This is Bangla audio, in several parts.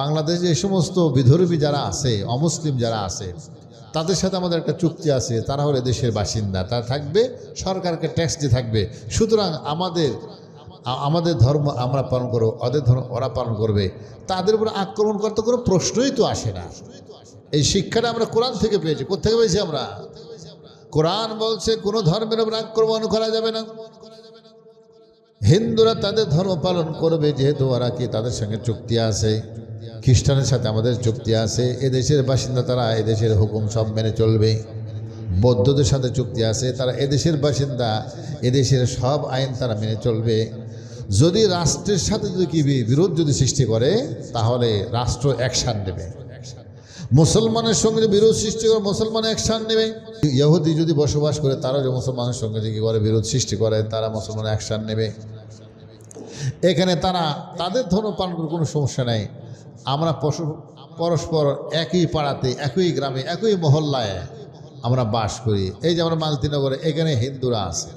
বাংলাদেশে এই সমস্ত বিধর্মী যারা আছে, অমুসলিম যারা আছে, তাদের সাথে আমাদের একটা চুক্তি আছে, তারা হলে দেশের বাসিন্দা। তারা থাকবে, সরকারকে ট্যাক্স দিয়ে থাকবে। সুতরাং আমাদের আমাদের ধর্ম আমরা পালন করব, ওদের ধর্ম ওরা পালন করবে। তাদের উপর আক্রমণ করতে কোনো প্রশ্নই তো আসে না। এই শিক্ষাটা আমরা কোরআন থেকে পেয়েছি। কোথেকে পেয়েছি আমরা? কোরআন বলছে, কোনো ধর্মের উপর আক্রমণ করা যাবে না। হিন্দুরা তাদের ধর্ম পালন করবে, যেহেতু ওরা কি তাদের সঙ্গে চুক্তি আছে। খ্রিস্টানের সাথে আমাদের চুক্তি আছে। এদেশের বাসিন্দা তারা, এদেশের হুকুম সব মেনে চলবে। বৌদ্ধদের সাথে চুক্তি আছে। তারা এদেশের বাসিন্দা, এদেশের সব আইন তারা মেনে চলবে। যদি রাষ্ট্রের সাথে যদি কি বিরোধ যদি সৃষ্টি করে, তাহলে রাষ্ট্র অ্যাকশান নেবে। মুসলমানের সঙ্গে যে বিরোধ সৃষ্টি করে, মুসলমান অ্যাকশান নেবে। ইহুদি যদি বসবাস করে, তারা যে মুসলমানের সঙ্গে যে কি করে, বিরোধ সৃষ্টি করে, তারা মুসলমান অ্যাকশান নেবে। এখানে তারা, তাদের ধর্ম পালন কোনো সমস্যা নেই। আমরা পশু- পরস্পর একই পাড়াতে, একই গ্রামে, একই মহল্লায় আমরা বাস করি। এই যে আমরা মালতিনগরে, এখানে হিন্দুরা আছে।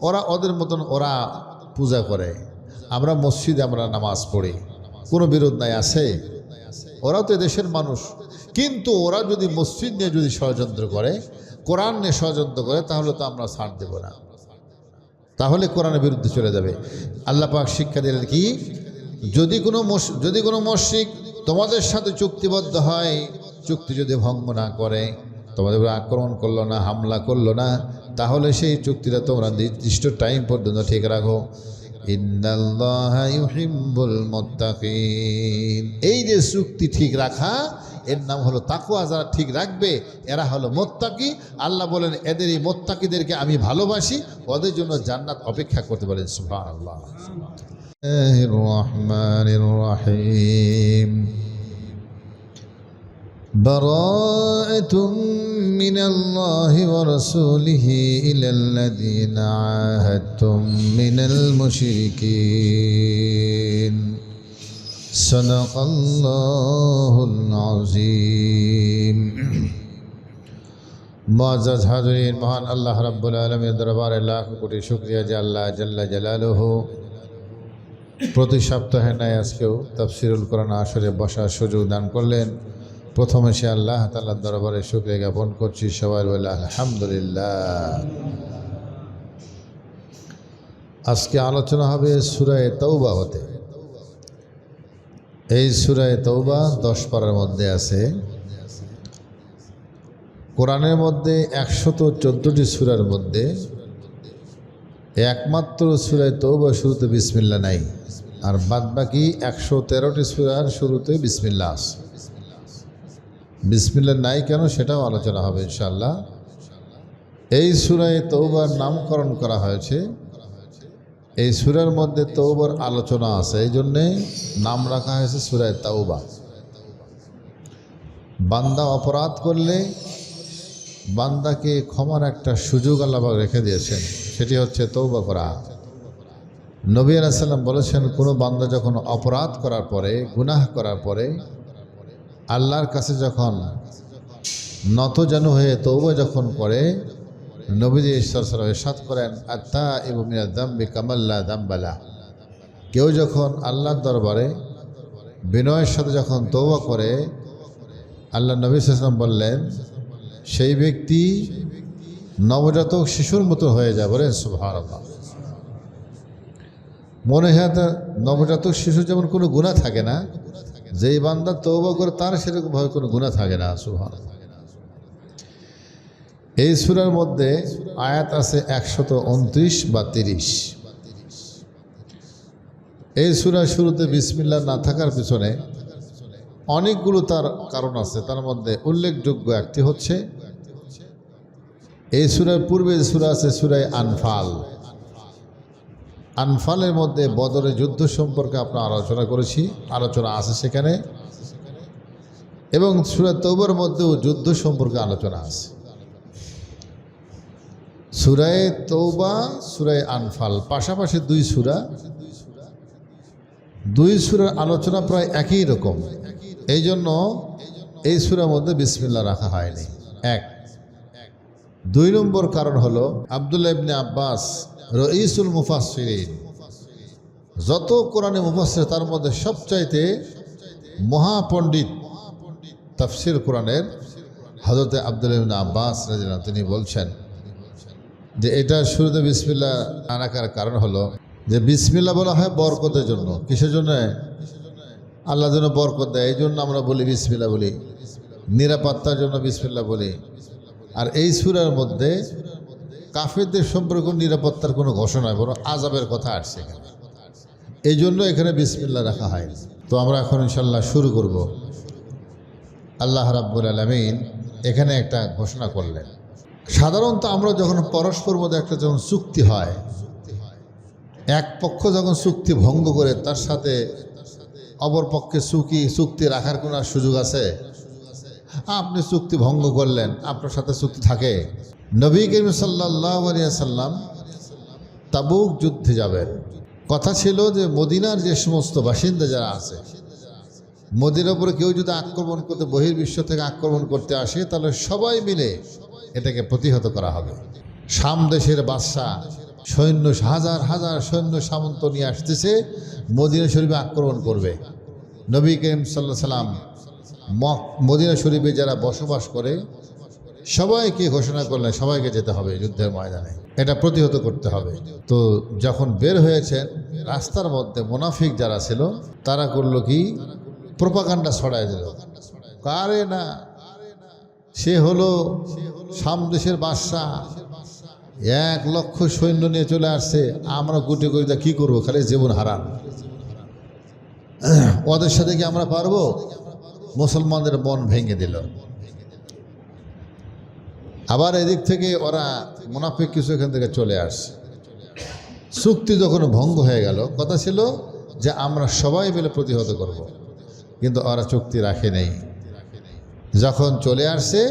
ওরা ওদের মতন ওরা পূজা করে। আমরা মসজিদে আমরা নামাজ পড়ি। কোনো বিরোধ নাই, আছে? ওরাও তো দেশের মানুষ। কিন্তু ওরা যদি মসজিদ নিয়ে যদি ষড়যন্ত্র করে, কোরআন নিয়ে ষড়যন্ত্র করে, তাহলে তো আমরা ছাড় দেব না। তাহলে কোরআনের বিরুদ্ধে চলে যাবে। আল্লাপাক শিক্ষা দিলেন কি? যদি কোনো যদি কোনো মসজিদ তোমাদের সাথে চুক্তিবদ্ধ হয়, চুক্তি যদি ভঙ্গ না করে, তোমাদের উপর আক্রমণ করল না, হামলা করল না, তাহলে সেই চুক্তিটা তোমরা নির্দিষ্ট টাইম পর্যন্ত ঠিক রাখো। এই যে চুক্তি ঠিক রাখা, এর নাম হলো তাকুয়া যারা ঠিক রাখবে, এরা হলো মোত্তাকি। আল্লাহ বলেন, এদের এই মোত্তাকিদেরকে আমি ভালোবাসি, ওদের জন্য জান্নাত অপেক্ষা করতে বলেন সুবহানাল্লাহ الرحمن الرحيم براءة من الله ورسوله إلى الذين عاهدتم من المشركين صدق الله العظيم মুআজ্জাজ হাজরিন মহান আল্লাহ রাব্বুল আলামিনের দরবারে লাখ কোটি শুকরিয়া যে আল্লাহ জাল্লা জালালুহু প্রতি সপ্তাহে নাই আজকেও তাফসিরুল কোরআন আসরে বসার সুযোগ দান করলেন। প্রথমে সে আল্লাহ তাল্লাহ দরবারে শুক্রিয়া জ্ঞাপন করছি। সবাই বলে, আলহামদুলিল্লাহ। আজকে আলোচনা হবে সুরায় তৌবা হতে। এই সুরায় তৌবা দশ পারার মধ্যে আছে। কোরআনের মধ্যে একশত চোদ্দোটি সুরার মধ্যে একমাত্র সুরায় তৌবা শুরুতে বিসমিল্লা নাই। আর বাদ বাকি একশো তেরোটি সুরার শুরুতে বিসমিল্লা আছে। বিসমিল্লা নাই কেন সেটাও আলোচনা হবে ইনশাল্লাহ এই সুরায় তৌবার নামকরণ করা হয়েছে। এই সুরের মধ্যে তৌবার আলোচনা আছে, এই জন্যে নাম রাখা হয়েছে সুরায় তৌবা বান্দা অপরাধ করলে বান্দাকে ক্ষমার একটা সুযোগ আল্লাহ রেখে দিয়েছেন, সেটি হচ্ছে তৌবা করা। নবী আলাইসাল্লাম বলেছেন, কোনো বান্দা যখন অপরাধ করার পরে, গুনাহ করার পরে, আল্লাহর কাছে যখন নত যেন হয়ে তৌবা যখন করে, নবীজি ঈশ্বর সালাম এরশাদ করেন আত্মা এবং দাম্বি কামাল্লা দাম্বালা কেউ যখন আল্লাহর দরবারে বিনয়ের সাথে যখন তৌবা করে, আল্লাহ নবী সালাম বললেন, সেই ব্যক্তি নবজাতক শিশুর মতো হয়ে যাবে বলেন মনে হয় তার নবজাতক শিশু যেমন কোনো গুণা থাকে না, যেই বান্দা তৌবা করে তার সেরকমভাবে কোনো গুণা থাকে না সুভার এই সুরার মধ্যে আয়াত আছে একশত উনত্রিশ বা তিরিশ। এই সুরার শুরুতে বিসমিল্লা না থাকার পিছনে অনেকগুলো তার কারণ আছে, তার মধ্যে উল্লেখযোগ্য একটি হচ্ছে, এই সুরার পূর্বে সুরা আছে সুরায় আনফাল। আনফালের মধ্যে বদরে যুদ্ধ সম্পর্কে আপনার আলোচনা করেছি, আলোচনা আছে সেখানে। এবং সুরা তৌবার মধ্যেও যুদ্ধ সম্পর্কে আলোচনা আছে। সুরায় তৌবা সুরায় আনফাল, পাশাপাশি দুই সুরা। দুই সুরার আলোচনা প্রায় একই রকম। এই জন্য এই সুরার মধ্যে বিসমিল্লা রাখা হয়নি। এক। দুই নম্বর কারণ হলো, আবদুল্লাহ ইবনে আব্বাস রইসুল মুফাসসিরিন। যত কোরআনে মুফাসসির, তার মধ্যে সবচাইতে মহাপণ্ডিত তাফসির কোরআনের হজরতে আব্দুল আব্বাস রাজিনা তিনি বলছেন যে এটা শুরুতে বিসমিল্লা আনাকার কারণ হলো যে বিসমিল্লা বলা হয় বরকতের জন্য। কিসের জন্য? আল্লাহ যেন বরকত দেয়। এই জন্য আমরা বলি বিসমিল্লা বলি। নিরাপত্তার জন্য বিসমিল্লা বলি। আর এই সুরার মধ্যে কাফেরদের সম্পর্কে নিরাপত্তার কোনো ঘোষণা বরং আজাবের কথা আসছে এখানে। এই জন্য এখানে বিসমিল্লা রাখা হয়। তো আমরা এখন ইনশাল্লাহ শুরু করব। আল্লাহ রাব্বুল আলমিন এখানে একটা ঘোষণা করলেন। সাধারণত আমরা যখন পরস্পর মধ্যে একটা যখন চুক্তি হয়, এক পক্ষ যখন চুক্তি ভঙ্গ করে, তার সাথে অপর পক্ষে চুক্তি চুক্তি রাখার কোনো সুযোগ আছে? আপনি চুক্তি ভঙ্গ করলেন, আপনার সাথে চুক্তি থাকে। নবী করিম সাল্লাহ তাবুক যুদ্ধে যাবেন। কথা ছিল যে মদিনার যে সমস্ত বাসিন্দা যারা আছে মোদির ওপরে কেউ যদি আক্রমণ করতে, বহির্বিশ্ব থেকে আক্রমণ করতে আসে, তাহলে সবাই মিলে এটাকে প্রতিহত করা হবে। শাম দেশের বাদশাহ সৈন্য, হাজার হাজার সৈন্য সামন্ত নিয়ে আসতেছে, মদিনা শরীফে আক্রমণ করবে। নবী করিম সাল্লাহ সাল্লাম মদিনা শরীফে যারা বসবাস করে সবাইকে ঘোষণা করলেন সবাইকে যেতে হবে যুদ্ধের ময়দানে। এটা প্রতিহত করতে হবে। তো যখন বের হয়েছেন, রাস্তার মধ্যে মোনাফিক যারা ছিল, তারা করল কি? প্রোপাকাণ্ডা ছড়ায় দিল। কারে না? সে হলো সামদেশের বাদশাহ। এক লক্ষ সৈন্য নিয়ে চলে আসছে। আমরা গুটি করিতা কি করব? খালি জীবন হারান। ওদের সাথে কি আমরা পারব? মুসলমানদের মন ভেঙে দিল। আবার এদিক থেকে ওরা মুনাফিক কিছু এখান থেকে চলে আসছে চুক্তি যখন ভঙ্গ হয়ে গেল কথা ছিল যে আমরা সবাই মিলে প্রতিহত করব। কিন্তু ওরা চুক্তি রাখে নেই যখন চলে আসছে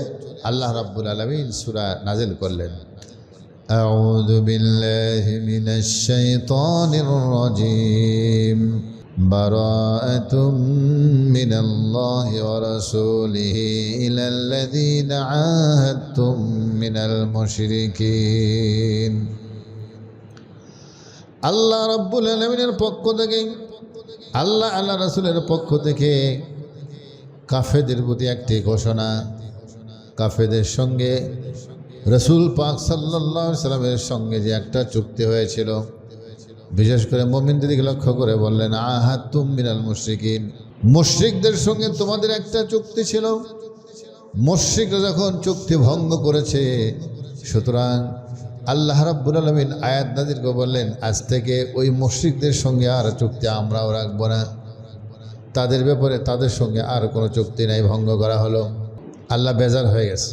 আল্লাহ রাব্বুল আলমিন সুরা নাজিল করলেন أعوذ بالله من الشيطان الرجيم براءة من الله ورسوله إلى الذين عاهدتم من المشركين আল্লাহ রাব্বুল আলমিনের পক্ষ থেকে আল্লাহ আল্লাহ রাসুলের পক্ষ থেকে কাফেদের প্রতি একটি ঘোষণা কাফেদের সঙ্গে রসুল পাক সাল্লাহ সাল্লামের সঙ্গে যে একটা চুক্তি হয়েছিল বিশেষ করে মমিন দিকে লক্ষ্য করে বললেন আহাত তুম মিনাল মুশ্রিকিন। মুশ্রিকদের সঙ্গে তোমাদের একটা চুক্তি ছিল। মুশ্রিকরা যখন চুক্তি ভঙ্গ করেছে, সুতরাং আল্লাহ রাব্বুল আলমিন আয়াত দাদিরকে বললেন, আজ থেকে ওই মুশ্রিকদের সঙ্গে আর চুক্তি আমরাও রাখব না। তাদের ব্যাপারে তাদের সঙ্গে আর কোনো চুক্তি নাই, ভঙ্গ করা হলো। আল্লাহ বেজার হয়ে গেছে।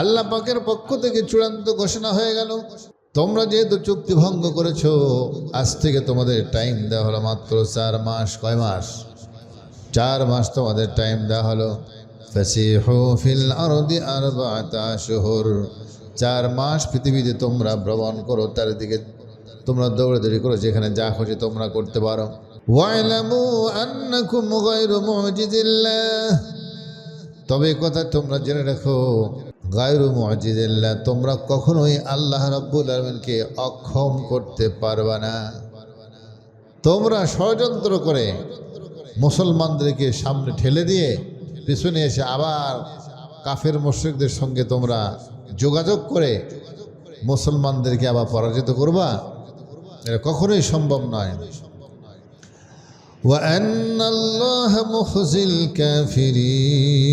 আল্লাহ পাকের পক্ষ থেকে চূড়ান্ত ঘোষণা হয়ে গেল। তোমরা যেহেতু চুক্তি ভঙ্গ করেছ, আজ থেকে তোমাদের টাইম দেওয়া হলো মাত্র চার মাস। কয় মাস? চার মাস তোমাদের টাইম দেওয়া হলো। আরদি আরবাআতা আশহুর চার মাস পৃথিবীতে তোমরা ভ্রমণ করো তার দিকে তোমরা দৌড়াদৌড়ি করো, যেখানে যা খুশি তোমরা করতে পারো। তবে কথা তোমরা জেনে রাখো গায়রু মুজিজিল্লাহ তোমরা কখনোই আল্লাহ রাব্বুল আলমিনকে অক্ষম করতে পারবা না তোমরা ষড়যন্ত্র করে মুসলমানদেরকে সামনে ঠেলে দিয়ে পিছনে এসে আবার কাফের মুশ্রিকদের সঙ্গে তোমরা যোগাযোগ করে মুসলমানদেরকে আবার পরাজিত করবা এটা কখনোই সম্ভব নয় وأن الله مخزي الكافرين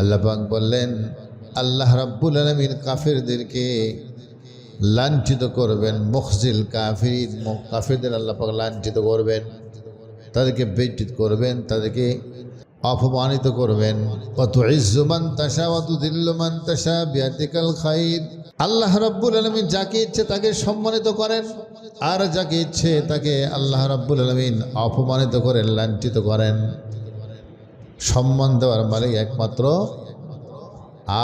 আল্লাহ পাক বললেন, আল্লাহ রাব্বুল আলমিন কাফেরদেরকে লাঞ্ছিত করবেন, মুখজিল কাফির কাফেরদের আল্লাহ পাক লাঞ্ছিত করবেন, তাদেরকে বেজ্জিত করবেন, তাদেরকে অপমানিত করবেন। কত ইজ্জুমান তাসা অত দিল্লমান তাসা বিয়াতিকাল খাইর। আল্লাহ রাব্বুল আলমিন যাকে ইচ্ছে তাকে সম্মানিত করেন, আর যাকে ইচ্ছে তাকে আল্লাহ রাব্বুল আলমিন অপমানিত করেন, লাঞ্ছিত করেন। সম্মান দেওয়ার মালিক একমাত্র।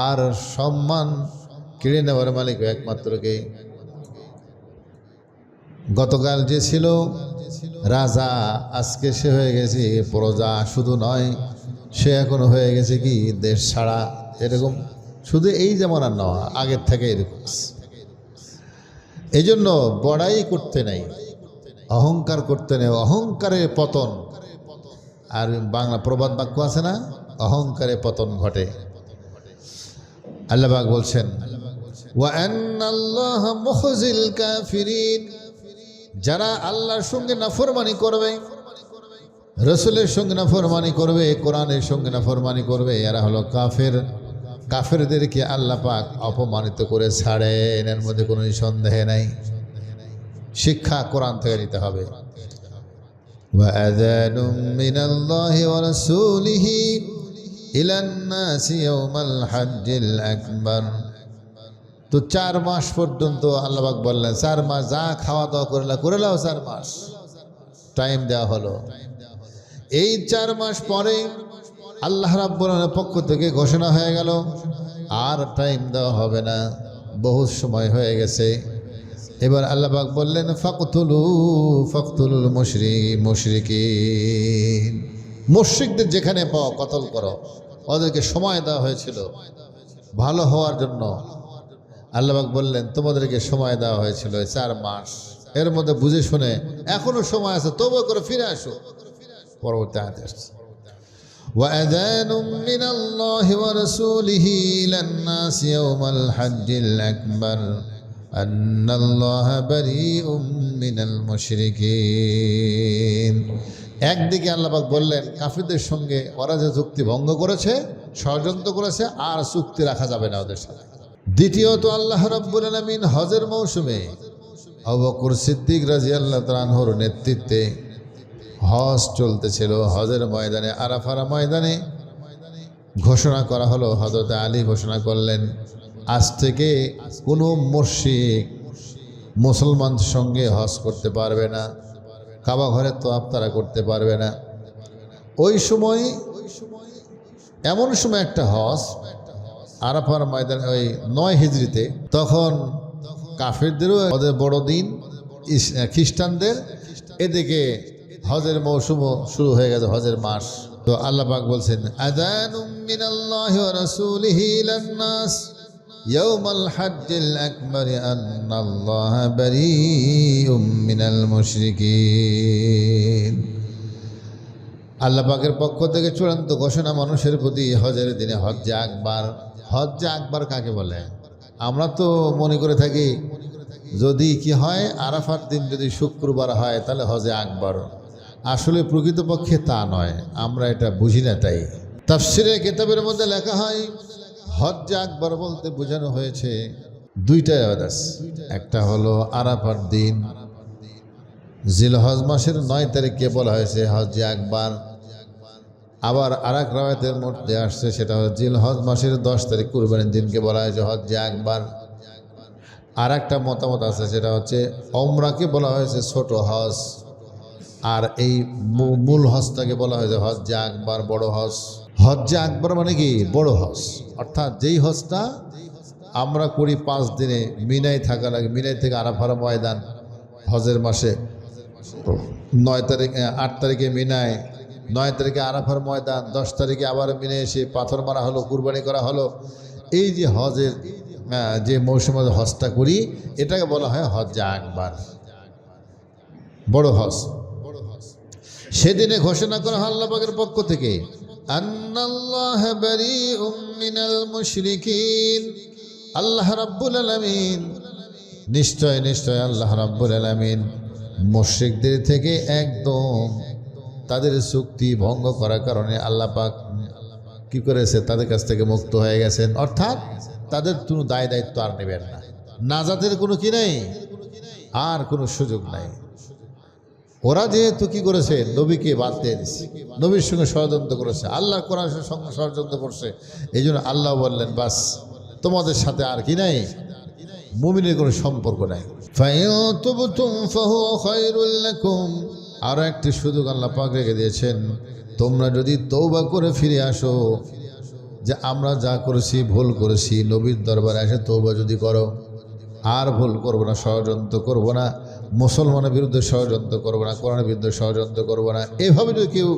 আর সম্মান কেড়ে নেওয়ার মালিক একমাত্র কে? গতকাল যে ছিল, রাজা আজকে সে হয়ে গেছে প্রজা, শুধু নয়, সে এখন হয়ে গেছে কি দেশ ছাড়া, এরকম। শুধু এই যেমন আর নয়, আগের থেকে এরকম এই জন্য বড়াই করতে নেই, অহংকার করতে নেই, অহংকারের পতন আর বাংলা প্রবাদ বাক্য আছে না? অহংকারে পতন ঘটে। আল্লাহবাক বলছেন যারা আল্লাহর সঙ্গে নাফরমানি করবে, রসুলের সঙ্গে নাফরমানি করবে, কোরআনের সঙ্গে নাফরমানি করবে, এরা হলো কাফের। কাফেরদেরকে আল্লাহ পাক অপমানিত করে ছাড়ে এর মধ্যে কোনো সন্দেহ নাই। শিক্ষা কোরআন থেকে নিতে হবে। وأذان من الله ورسوله إلى الناس يوم الحج الأكبر তো চার মাস পর্যন্ত আল্লাহবাক বললেন চার মাস যা খাওয়া দাওয়া করে নাও, করে নাও চার মাস টাইম দেওয়া হলো এই চার মাস পরে আল্লাহ রাব্বুলের পক্ষ থেকে ঘোষণা হয়ে গেল আর টাইম দেওয়া হবে না বহু সময় হয়ে গেছে এবার আল্লাহবাক বললেন ফাকতুলু ফাকতুলুল মুশরি মুশরিকি মুশরিকদের যেখানে পাও কতল করো ওদেরকে সময় দেওয়া হয়েছিল ভালো হওয়ার জন্য আল্লাহবাক বললেন তোমাদেরকে সময় দেওয়া হয়েছিল এই চার মাস এর মধ্যে বুঝে শুনে এখনো সময় আছে তবু করে ফিরে আসো পরবর্তী আয়াতে আসছে وأذان من الله ورسوله إلى الناس يوم الحج الأكبر أن الله بريء من المشركين একদিকে আল্লাপাক বললেন কাফিরদের সঙ্গে ওরা যে চুক্তি ভঙ্গ করেছে ষড়যন্ত্র করেছে আর চুক্তি রাখা যাবে না ওদের সাথে দ্বিতীয়ত আল্লাহ রাব্বুল আলামিন হজের মৌসুমে অবকর সিদ্দিক রাজি আল্লাহ তালানহর নেতৃত্বে হজ চলতেছিল হজের ময়দানে আরাফারা ময়দানে ঘোষণা করা হলো হজরত আলী ঘোষণা করলেন আজ থেকে কোনো মসজিদ মুসলমান সঙ্গে হজ করতে পারবে না, কাবা ঘরে তো আপনারা করতে পারবে না। ওই সময়, এমন সময় একটা হজ, আরাফার ময়দান ওই নয় হিজড়িতে, তখন কাফিরদেরও ওদের বড় দিন খ্রিস্টানদের, এদিকে হজের মৌসুম শুরু হয়ে গেছে, হজের মাস। তো আল্লাহ পাক বলছেন মিনাল্লাহি ওয়া রাসূলিহি নাস। ইয়াউমাল হাজ্জিল আকবার আন্নাল্লাহা বারীউম মিনাল মুশরিকিন আল্লাহ পাকের পক্ষ থেকে চূড়ান্ত ঘোষণা মানুষের প্রতি হজের দিনে হজ্জে আকবার। হজ্জে আকবার কাকে বলে? আমরা তো মনে করে থাকি, যদি কি হয়, আরাফার দিন যদি শুক্রবার হয়, তাহলে হজে আকবর। আসলে প্রকৃতপক্ষে তা নয়, আমরা এটা বুঝি না তাই। তাফসিরে কিতাবের মধ্যে লেখা হয় হজ্জে আকবর বলতে বোঝানো হয়েছে দুইটা আদাস একটা হলো আরাফার দিন। জিলহজ মাসের নয় তারিখকে বলা হয়েছে হজ্জে আকবার। আবার আর এক রায়তের মধ্যে আসছে, সেটা হচ্ছে জিলহজ মাসের দশ তারিখ কুরবানির দিনকে বলা হয়েছে হজ্জে আকবার। আর একটা মতামত আছে, সেটা হচ্ছে অমরাকে বলা হয়েছে ছোট হজ। আর এই মূল হজটাকে বলা হয়েছে হজ্জে আকবার, বড় হজ। হজ্জে আকবর মানে কি? বড় হজ। অর্থাৎ যেই হজটা আমরা করি পাঁচ দিনে মিনাই থাকা লাগে। মিনাই থেকে আরাফারা ময়দান হজের মাসে। নয় তারিখ আট তারিখে মিনায়, নয় তারিখে আরাফার ময়দান, দশ তারিখে আবার মিনে এসে পাথর মারা হলো, কুরবানি করা হলো। এই যে হজের যে মৌসুমে হজটা করি, এটাকে বলা হয় হজ্জা আকবার। বড় হজ। সেদিনে ঘোষণা করা হয় আল্লাহ পাকের পক্ষ থেকে আন্নাল্লাহ বারীউম মিনাল মুশরিকিন আল্লাহ রাব্বুল আলামিন নিশ্চয় নিশ্চয় আল্লাহ রাব্বুল আলামিন মুশরিকদের থেকে একদম তাদের চুক্তি ভঙ্গ করার কারণে আল্লাহ পাক কি করেছে? তাদের কাছ থেকে মুক্ত হয়ে গেছেন। অর্থাৎ তাদের কোনো দায় দায়িত্ব আর নেবেন না। নাজাতের কোনো কি নেই? আর কোনো সুযোগ নাই। ওরা যেহেতু কি করেছে? নবীকে বাদ দিয়ে দিচ্ছে নবীর সঙ্গে ষড়যন্ত্র করেছে। আল্লাহ কোরআনের সঙ্গে ষড়যন্ত্র করছে। এই জন্য আল্লাহ বললেন, বাস, তোমাদের সাথে আর কি নাই? মুমিনের কোনো সম্পর্ক নাই। আরও একটি সুযোগ আল্লাহ পাক রেখে দিয়েছেন। তোমরা যদি তৌবা করে ফিরে আসো, যে আমরা যা করেছি, ভুল করেছি, নবীর দরবারে এসে তৌবা যদি করো, আর ভুল করব না, ষড়যন্ত্র করব না। মুসলমানের বিরুদ্ধে ষড়যন্ত্র করব না, কোরআনের বিরুদ্ধে ষড়যন্ত্র করব না। এভাবে যদি কেউ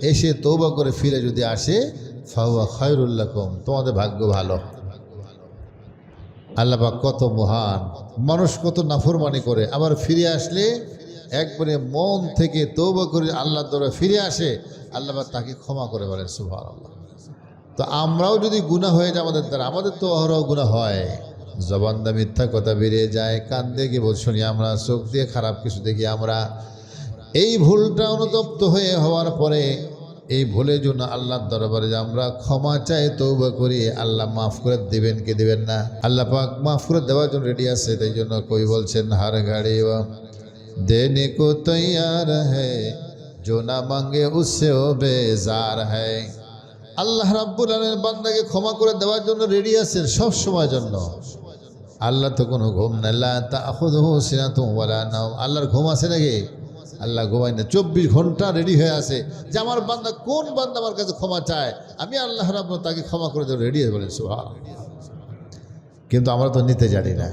এসে তৌবা করে ফিরে যদি আসে, ফাহুয়া খয়রুল্লাকুম তোমাদের ভাগ্য ভালো। আল্লাহবাক কত মহান। মানুষ কত নাফরমানি করে। আবার ফিরে আসলে একবারে মন থেকে তৌবা করে আল্লাহর দ্বারা ফিরে আসে আল্লাহবাক তাকে ক্ষমা করে বলেন সুভার আল্লাহ তো আমরাও যদি গুণা হয়ে যায় আমাদের দ্বারা, আমাদের তো অহরহ গুণা হয়। জবানদা মিথ্যা কথা বেরিয়ে যায়, কান দিয়ে বল শুনি আমরা, চোখ দিয়ে খারাপ কিছু দেখি আমরা। এই ভুলটা অনুতপ্ত হয়ে হওয়ার পরে এই ভুলের জন্য আল্লাহর দরবারে আমরা ক্ষমা চাই তৌবা করি, আল্লাহ মাফ করে দেবেন কি দেবেন না? আল্লাহ পাক মাফ করে দেওয়ার জন্য রেডি আছে, তাই জন্য কই বলছেন, হার গাড়ি দেনে কো তৈয়ার হ্যাঁ জো না মাঙ্গে উসেও বেজার হ্যাঁ আল্লাহ রাব্বুল আলমের বান্দাকে ক্ষমা করে দেওয়ার জন্য রেডি আছেন সব সময় জন্য। আল্লাহ তো কোনো ঘুম নেই। আল্লাহর ঘুম আছে নাকি? আল্লাহ ঘুমাই না চব্বিশ ঘণ্টা রেডি হয়ে আছে। যে আমার বান্দা কোন বান্দা আমার কাছে ক্ষমা চায়, আমি আল্লাহ রাখব তাকে ক্ষমা করে দেবো। রেডি হয়ে বলেন কিন্তু আমরা তো নিতে জানি না।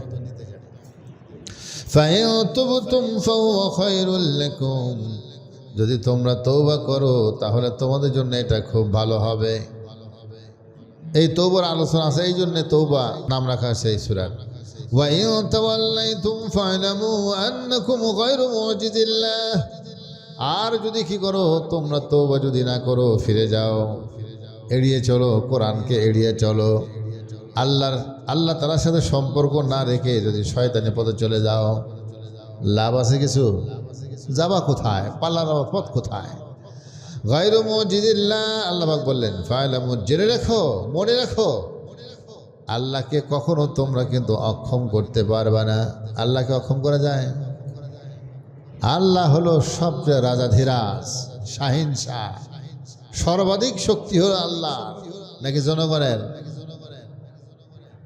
যদি তোমরা তৌবা করো, তাহলে তোমাদের জন্য এটা খুব ভালো হবে। এই তৌবার আলোচনা আছে, এই জন্যে তৌবা নাম রাখা সেই সুরার। وَإِن تَوَلَّيْتُمْ فَاعْلَمُوا أَنَّكُمْ غَيْرُ مُعْجِزِ اللَّهِ আর যদি কি করো তোমরা তৌবা যদি না করো ফিরে যাও এড়িয়ে চলো কোরআনকে এড়িয়ে চলো আল্লাহর আল্লাহ তালার সাথে সম্পর্ক না রেখে যদি শয়তানি পথে চলে যাও লাভ আছে কিছু যাবা কোথায় পাল্লার আবার পথ কোথায় গাইর মজিদিল্লা আল্লাহবাক বললেন ফায়লাম জেনে রেখো মনে রেখো আল্লাহকে কখনো তোমরা কিন্তু অক্ষম করতে পারবে না। আল্লাহকে অক্ষম করা যায়? আল্লাহ হলো সবচেয়ে রাজাধিরাজ শাহিন শাহ সর্বাধিক শক্তি হলো আল্লাহ। নাকি জনগণের?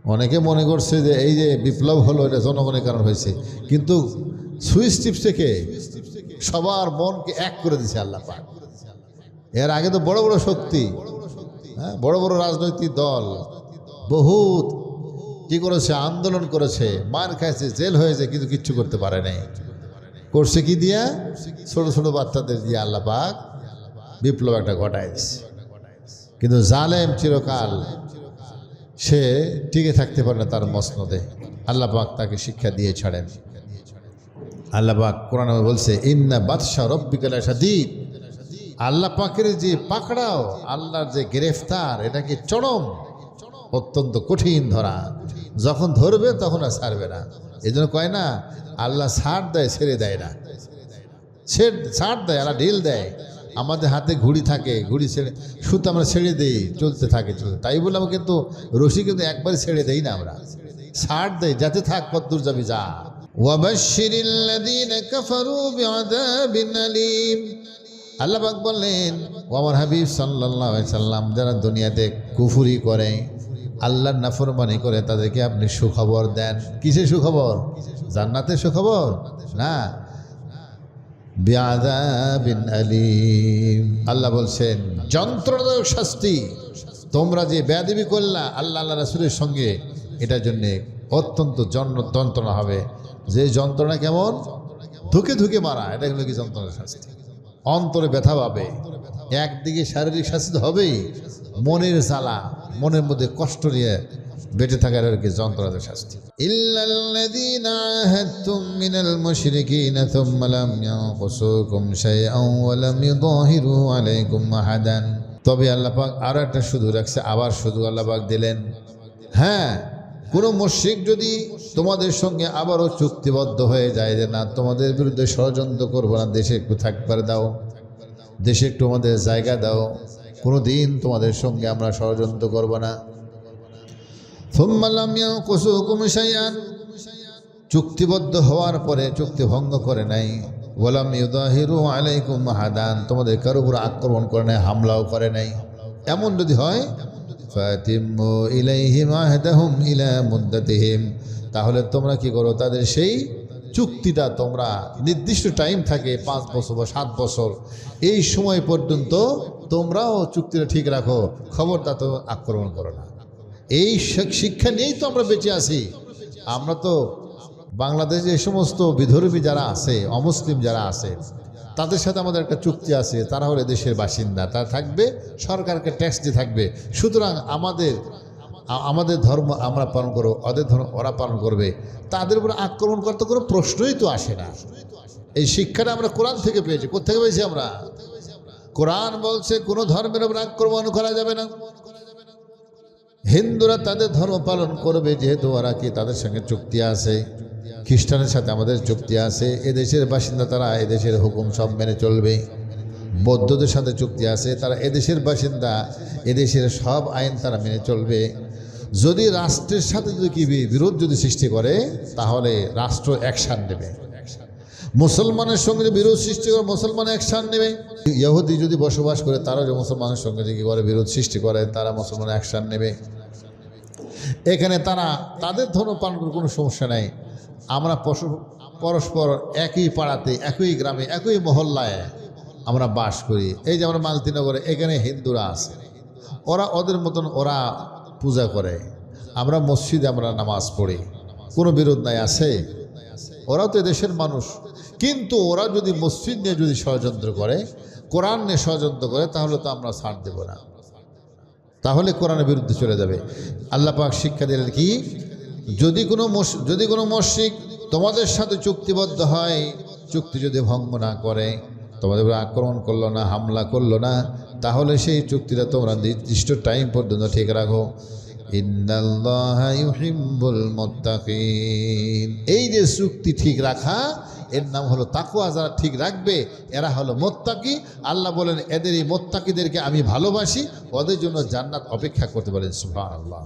অনেকে মনে করছে যে এই যে বিপ্লব হলো, এটা জনগণের কারণ হয়েছে। কিন্তু সুইচ টিপস থেকে সবার মনকে এক করে দিছে আল্লাহ পাক। এর আগে তো বড় বড় শক্তি হ্যাঁ বড় বড় রাজনৈতিক দল বহুত কি করেছে, আন্দোলন করেছে, মার খাইছে, জেল হয়েছে, কিন্তু কিচ্ছু করতে পারে নাই। করছে কি দিয়া? ছোট ছোট বাচ্চাদের দিয়ে আল্লাহ পাক বিপ্লব একটা ঘটায় দিছে। কিন্তু জালেম চিরকাল সে টিকে থাকতে পারে না তার মসনদে। আল্লাহ পাক তাকে শিক্ষা দিয়ে ছাড়েন। আল্লাহ পাক কোরআন বলছে, ইন্না বাদশাহ রব্বিকাল সাদিদ আল্লাহ পাকের যে পাকড়াও, আল্লাহর যে গ্রেফতার, এটা কি চরম? অত্যন্ত কঠিন ধরা যখন ধরবে তখন আর ছাড়বে না এই জন্য কয় না আল্লাহ ছাড় দেয় ছেড়ে দেয় না ছেড় ছাড় দেয় আল্লাহ ঢিল দেয় আমাদের হাতে ঘুড়ি থাকে ঘুড়ি ছেড়ে সুতো আমরা ছেড়ে দিই চলতে থাকে চলতে তাই বলে আমরা কিন্তু রশি কিন্তু একবারে ছেড়ে দেই না আমরা ছাড় দেয় যাতে থাক কদ্দূর যাবি যা وبشر الذين كفروا بعذاب أليم আল্লাহ পাক বললেন ও আমার হাবিব সাল্লাল্লাহু আলাইহি সাল্লাম যারা দুনিয়াতে কুফুরি করে আল্লাহর নাফরমানি করে তাদেরকে আপনি সুখবর দেন। কিসে সুখবর? জান্নাতের সুখবর? না। বিআযাবিন আলিম। আল্লাহ বলছেন, যন্ত্রণাদায়ক শাস্তি। তোমরা যে বেয়াদবি করলা, আল্লাহ আল্লাহ রাসূলের সঙ্গে, এটার জন্যে অত্যন্ত জন্য যন্ত্রণা হবে। যে যন্ত্রণা কেমন? ধুকে ধুকে মারা। এটা হলো কি যন্ত্রণার শাস্তি? অন্তরে ব্যথা পাবে। একদিকে শারীরিক শাস্তি তো হবেই। মনের জ্বালা মনের মধ্যে কষ্ট নিয়ে বেঁচে থাকার আর কি যন্ত্রণার শাস্তি। তবে আল্লাহ পাক আরও একটা শুধু রাখছে আবার শুধু আল্লাহ পাক দিলেন। হ্যাঁ কোনো মুশ্রিক যদি তোমাদের সঙ্গে আবারও চুক্তিবদ্ধ হয়ে যায় যে না তোমাদের বিরুদ্ধে ষড়যন্ত্র করব না দেশে একটু থাকবার দাও দেশে একটু আমাদের জায়গা দাও কোনো দিন তোমাদের সঙ্গে আমরা ষড়যন্ত্র করব না। চুক্তিবদ্ধ হওয়ার পরে চুক্তি ভঙ্গ করে নাই। ওলাম ইউদাহিরু আলাইকুম হাদান তোমাদের কারও উপর আক্রমণ করে নাই, হামলাও করে নাই। এমন যদি হয় তাহলে তোমরা কি করো? তাদের সেই চুক্তিটা তোমরা নির্দিষ্ট টাইম থাকে, পাঁচ বছর বা সাত বছর। এই সময় পর্যন্ত তোমরাও চুক্তিটা ঠিক রাখো, খবরটা তো আক্রমণ করো না। এই শিক্ষা নিয়েই তো আমরা বেঁচে আছি। আমরা তো বাংলাদেশে এই সমস্ত বিধর্মী যারা আছে, অমুসলিম যারা আছে, তাদের সাথে আমাদের একটা চুক্তি আছে, তারা হলো দেশের বাসিন্দা। তারা থাকবে, সরকারকে ট্যাক্স দিয়ে থাকবে। সুতরাং আমাদের আমাদের ধর্ম আমরা পালন করব, ওদের ধর্ম ওরা পালন করবে, তাদের উপর আক্রমণ করতে কোনো প্রশ্নই তো আসে না। এই শিক্ষাটা আমরা কোরআন থেকে পেয়েছি কোথেকে পেয়েছি আমরা? কোরআন বলছে, কোনো ধর্মের উপর আক্রমণ করা যাবে না। হিন্দুরা তাদের ধর্ম পালন করবে, যেহেতু ওরা কি তাদের সঙ্গে চুক্তি আছে খ্রিস্টানের সাথে আমাদের চুক্তি আছে, এদেশের বাসিন্দা তারা এদেশের হুকুম সব মেনে চলবে। বৌদ্ধদের সাথে চুক্তি আছে, তারা এদেশের বাসিন্দা, এদেশের সব আইন তারা মেনে চলবে। যদি রাষ্ট্রের সাথে যদি কি বিরোধ যদি সৃষ্টি করে, তাহলে রাষ্ট্র অ্যাকশান নেবে। মুসলমানের সঙ্গে যদি বিরোধ সৃষ্টি করে মুসলমান অ্যাকশান নেবে। ইহুদি যদি বসবাস করে তারা যে মুসলমানের সঙ্গে যে কি করে, বিরোধ সৃষ্টি করে, তারা মুসলমান অ্যাকশান নেবে। এখানে তারা, তাদের ধর্ম পালন করে কোনো সমস্যা নাই। আমরা পশু- পরস্পর একই পাড়াতে, একই গ্রামে, একই মহল্লায় আমরা বাস করি। এই যে আমরা মালতিনগরে এখানে হিন্দুরা আছে। ওরা ওদের মতন, ওরা পূজা করে। আমরা মসজিদে আমরা নামাজ পড়ি। কোনো বিরোধ নাই, আছে? ওরাও তো দেশের মানুষ। কিন্তু ওরা যদি মসজিদ নিয়ে যদি ষড়যন্ত্র করে, কোরআন নিয়ে ষড়যন্ত্র করে, তাহলে তো আমরা ছাড় দেব না। তাহলে কোরআনের বিরুদ্ধে চলে যাবে। আল্লাহ পাক শিক্ষা দিলেন কি? যদি কোনো যদি কোনো মসজিদ তোমাদের সাথে চুক্তিবদ্ধ হয়, চুক্তি যদি ভঙ্গ না করে, তোমাদের আক্রমণ করল না, হামলা করল না তাহলে সেই চুক্তিটা তোমরা নির্দিষ্ট টাইম পর্যন্ত ঠিক রাখো ইন্নাল্লাহা ইউহিব্বুল মুত্তাকিন এই যে চুক্তি ঠিক রাখা এর নাম হলো তাকুয়া যারা ঠিক রাখবে এরা হলো মোত্তাকি আল্লাহ বলেন এদের এই মোত্তাকিদেরকে আমি ভালোবাসি ওদের জন্য জান্নাত অপেক্ষা করতে পারেন সুবহানাল্লাহ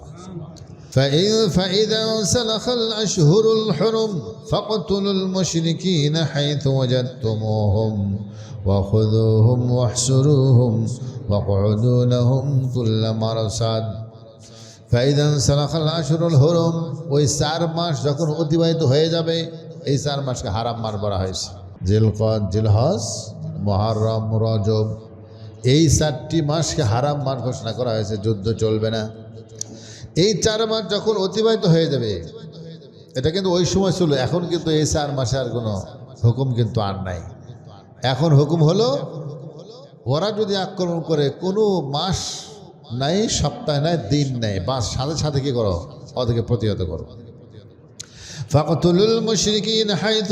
فإن فإذا انسلخ الأشهر الحرم فاقتلوا المشركين حيث وجدتموهم وخذوهم واحسروهم واقعدوا لهم كل مرصد ফাইদান সালাখাল আশুরুল হরম ওই চার মাস যখন অতিবাহিত হয়ে যাবে এই চার মাসকে হারাম মাস বলা হয়েছে জিলকদ জিলহজ মহারম রজব এই চারটি মাসকে হারাম মাস ঘোষণা করা হয়েছে যুদ্ধ চলবে না এই চার মাস যখন অতিবাহিত হয়ে যাবে এটা কিন্তু ওই সময় ছিল এখন কিন্তু এই চার মাসে আর কোনো হুকুম কিন্তু আর নাই এখন হুকুম হলো, ওরা যদি আক্রমণ করে কোনো মাস নাই, সপ্তাহ নাই, দিন নেই বাস সাথে সাথে কি করো? ওদেরকে প্রতিহত করো। ফাকতুলুল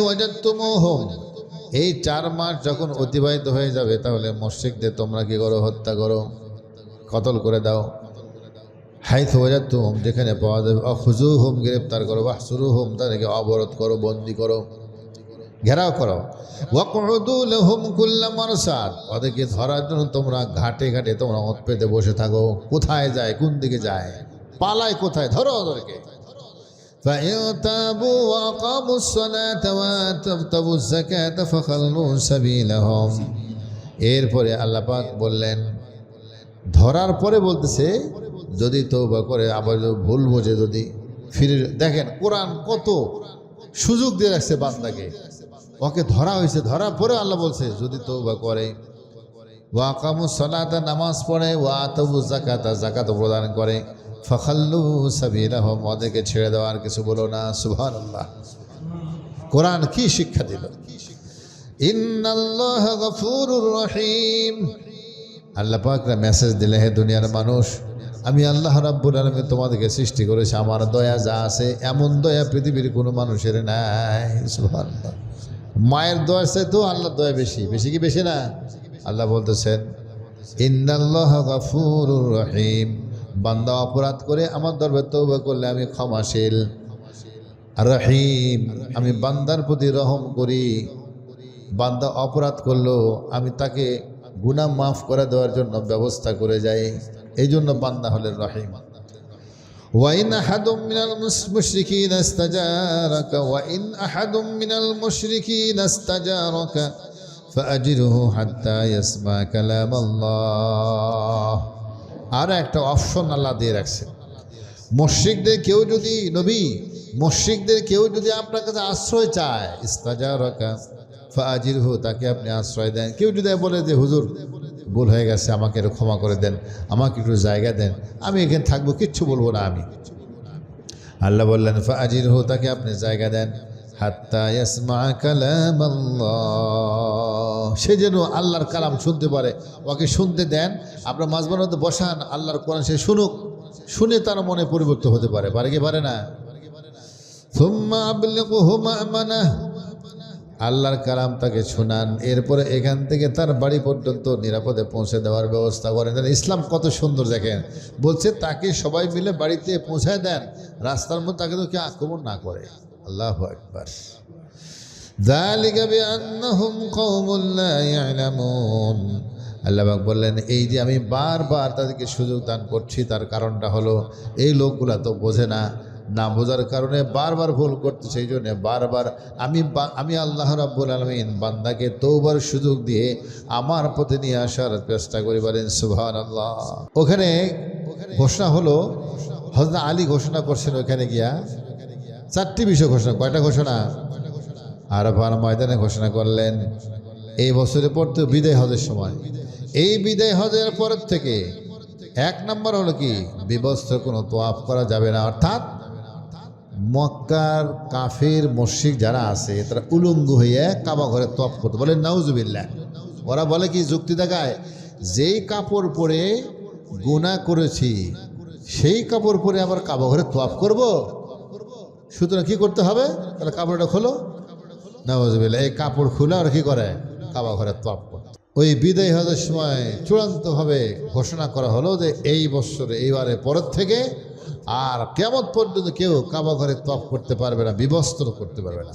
ওয়াজাদতুমুহুম। এই চার মাস যখন অতিবাহিত হয়ে যাবে, তাহলে মসজিদদের তোমরা কি করো? হত্যা করো। কতল করে দাও। হাইথ ওয়াজাদতুম যেখানে পাওয়া যাবে অখুজুহুম গ্রেপ্তার করো বাহসুরুহুম তাদেরকে অবরোধ করো, বন্দি করো। ঘেরাও করো। ওয়াকুদুল কুল্লা ওদেরকে ধরার জন্য তোমরা ঘাটে ঘাটে তোমরা অত পেতে বসে থাকো। কোথায় যায়? কোন দিকে যায়? পালায় কোথায়? ধরো ওদেরকে। এরপরে আল্লাপাক বললেন, ধরার পরে বলতেছে, যদি তো করে আবার ভুল বোঝে যদি ফিরে দেখেন কোরআন কত সুযোগ দিয়ে রাখছে বান্দাকে। ওকে ধরা হয়েছে, ধরার পরে আল্লাহ বলছে, যদি তৌবা করে ওয়াকামু সলাতা, নামাজ পড়ে, ওয়া আতবু জাকাতা জাকাত প্রদান করে, ফখাল্লু সাবিরাহম ওদেরকে ছেড়ে দেওয়ার কিছু বলো না। সুবহান আল্লাহ কোরআন কি শিক্ষা দিল? ইন্নাল্লাহ গফুরুর রহিম। আল্লাহ পাকরা মেসেজ দিলে হে দুনিয়ার মানুষ, আমি আল্লাহ রাব্বুল আলমী তোমাদেরকে সৃষ্টি করেছি। আমার দয়া যা আছে, এমন দয়া পৃথিবীর কোনো মানুষের নাই। সুবহানাল্লাহ। মায়ের দয়া তো, আল্লাহর দয়া বেশি। বেশি কি বেশি না? আল্লাহ বলতেছেন, ইন্নাল্লাহ গাফুরুর রহিম। বান্দা অপরাধ করে আমার দরবার তৌবা করলে আমি ক্ষমাশীল। রহিম, আমি বান্দার প্রতি রহম করি। বান্দা অপরাধ করল, আমি তাকে গুনাহ মাফ করে দেওয়ার জন্য ব্যবস্থা করে যাই। এই জন্য বান্দা হলেন রহিম। وإن أحد من المشركين استجارك وإن أحد من المشركين استجارك فأجره حتى يسمع كلام الله আর একটা অপশন আল্লাহ দিয়ে রাখছে মসজিদদের কেউ যদি নবী মসজিদদের কেউ যদি আপনার কাছে আশ্রয় চায় ইস্তাজারকা ফাজির হো তাকে আপনি আশ্রয় দেন কেউ যদি বলে যে হুজুর ভুল হয়ে গেছে আমাকে একটু ক্ষমা করে দেন আমাকে একটু জায়গা দেন আমি এখানে থাকবো কিচ্ছু বলবো না আমি আল্লাহ বললেন ফাজির হো তাকে আপনি জায়গা দেন হাত্তা ইয়াসমা কালাম আল্লাহ সে যেন আল্লাহর কালাম শুনতে পারে ওকে শুনতে দেন আপনার মাঝবানোতে বসান আল্লাহর কোরআন সে শুনুক শুনে তার মনে পরিবর্তন হতে পারে পারে কি পারে না ثم أبلغه مأمنه আল্লাহর কালাম তাকে শোনান। এরপরে এখান থেকে তার বাড়ি পর্যন্ত নিরাপদে পৌঁছে দেওয়ার ব্যবস্থা করেন। ইসলাম কত সুন্দর দেখেন। বলছে, তাকে সবাই মিলে বাড়িতে পৌঁছায় দেন। রাস্তার মধ্যে তাকে তো কেউ আক্রমণ না করে। আল্লাহ একবার আল্লাহবাক বললেন, এই যে আমি বারবার তাদেরকে সুযোগ দান করছি, তার কারণটা হলো, এই লোকগুলা তো বোঝে না। না বোঝার কারণে বারবার ভুল করতে, সেই জন্য বারবার আমি আমি আল্লাহ রাব্বুল আলমিন বান্দাকে তৌবার সুযোগ দিয়ে আমার পথে নিয়ে আসার চেষ্টা করি বলেন সুবহান আল্লাহ ওখানে ঘোষণা হলো হজনা আলী ঘোষণা করছেন ওখানে গিয়া। চারটি বিষয় ঘোষণা, কয়টা ঘোষণা? আরফার ময়দানে ঘোষণা করলেন, এই বছরের পর তো বিদায় হজের সময়। এই বিদায় হজের পরের থেকে এক নম্বর হলো কি, বিবস্ত্র কোনো তোয়াফ করা যাবে না, অর্থাৎ মক্কার কাফের মসজিদ যারা আছে, তারা উলঙ্গ হয়ে কাবা ঘরে তপ করতো বলে, নাউজুবিল্লাহ। ওরা বলে কি, যুক্তি দেখায়, যেই কাপড় পরে গুণা করেছি, সেই কাপড় পরে আবার কাবা ঘরে তোয়াফ করব? সুতরাং কি করতে হবে? তাহলে কাপড়টা খোলো। নওয়াজবিল্লা এই কাপড় খুলে আর কি করে? কাবা ঘরে তপ ওই বিদায় হওয়ার সময় চূড়ান্তভাবে ঘোষণা করা হলো যে, এই বছরে এইবারে পরের থেকে আর কেমন পর্যন্ত কেউ কাবা ঘরে তপ করতে পারবে না, বিবস্ত্র করতে পারবে না।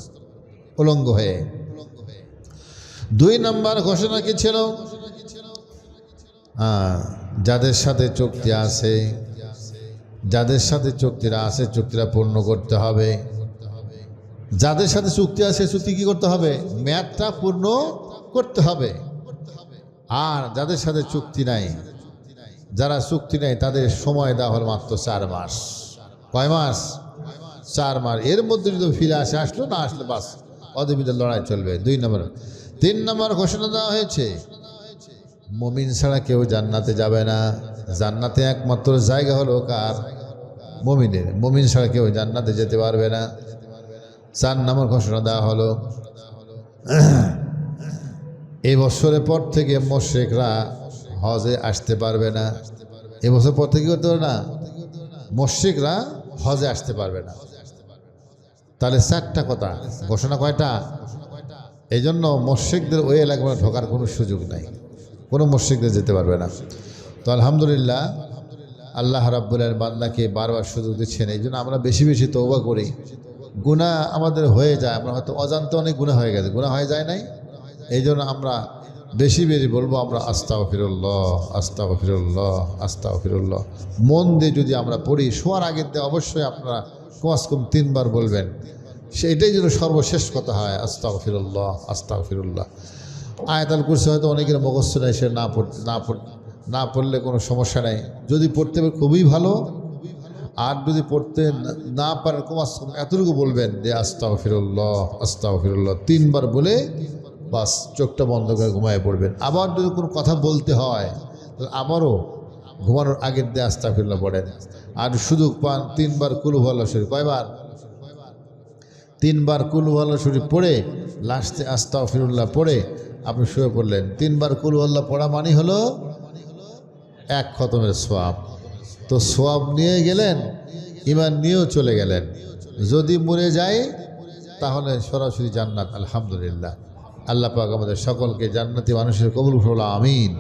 উলঙ্গ হয়ে। দুই নম্বর ঘোষণা কি ছিল? যাদের সাথে চুক্তি আছে, যাদের সাথে চুক্তিরা আছে, চুক্তিরা পূর্ণ করতে হবে। যাদের সাথে চুক্তি আছে চুক্তি কি করতে হবে? মেয়াদটা পূর্ণ করতে হবে। আর যাদের সাথে চুক্তি নাই যারা চুক্তি নেয়, তাদের সময় দেওয়া হল মাত্র চার মাস। কয় মাস? চার মাস। এর মধ্যে যদি ফিরে আসে, আসলো না আসলে বাস ওদের লড়াই চলবে। দুই নম্বর। তিন নম্বর ঘোষণা দেওয়া হয়েছে, মমিন ছাড়া কেউ জান্নাতে যাবে না। জান্নাতে একমাত্র জায়গা হলো কার? মমিনের। মমিন ছাড়া কেউ জান্নাতে যেতে পারবে না। চার নম্বর ঘোষণা দেওয়া হলো এই বছরের পর থেকে মোশেকরা হজে আসতে পারবে না। এ বছর পর থেকে করতে পারবে না? মোশেকরা হজে আসতে পারবে না। তাহলে চারটা কথা। ঘোষণা কয়টা? এই জন্য মসজিদদের ওই এলাকায় ঢোকার কোনো সুযোগ নাই। কোনো মসজিদে যেতে পারবে না। তো আলহামদুলিল্লাহ, আল্লাহ রাব্বুলের বান্দাকে বারবার সুযোগ দিচ্ছেন। এই জন্য আমরা বেশি বেশি তৌবা করি। গুণা আমাদের হয়ে যায়। আমরা হয়তো অজান্তে অনেক গুণা হয়ে গেছে। গুণা হয়ে যায় নাই? এই জন্য আমরা বেশি বেশি বলব আমরা আস্তা ফিরুল্লাহ আস্তা ফিরুল্লাহ আস্তা ফিরুল্লাহ মন দিয়ে যদি আমরা পড়ি, শোয়ার আগের দিয়ে অবশ্যই আপনারা কমাস কম তিনবার বলবেন। সেটাই যেন সর্বশেষ কথা হয় আস্তা ফিরুল্লাহ আস্তা ফিরুল্লাহ আয়াতাল কুরসি হয়তো অনেকের মুখস্থ নেই, সে না পড়, না না পড়লে কোনো সমস্যা নেই। যদি পড়তে খুবই ভালো, আর যদি পড়তে না- পারেন কমাস কম এতটুকু বলবেন যে আস্তা ফিরুল্লাহ আস্তা ফিরুল্লাহ তিনবার বলে বাস, চোখটা বন্ধ করে ঘুমায় পড়বেন। আবার যদি কোনো কথা বলতে হয়, তাহলে আবারও ঘুমানোর আগের দিয়ে আস্তা ফিরুল্লাহ পড়েন। আর শুধু পান, তিনবার কুলু ভালো শরীর কয়বার? তিনবার কুলু আল্লাহ শরীফ পড়ে, লাস্টে আস্তা ফিরুল্লাহ পড়ে আপনি শুয়ে পড়লেন। তিনবার কুল আল্লাহ পড়া মানে হলো এক খতমের সোয়াব। তো সোয়াব নিয়ে গেলেন ইমান নিয়েও চলে গেলেন। যদি মরে যায়, তাহলে সরাসরি জান্নাত, আলহামদুলিল্লাহ। আল্লাহ পাক আমাদের সকলকে জান্নাতি মানুষের কবুল ফুল আমিন।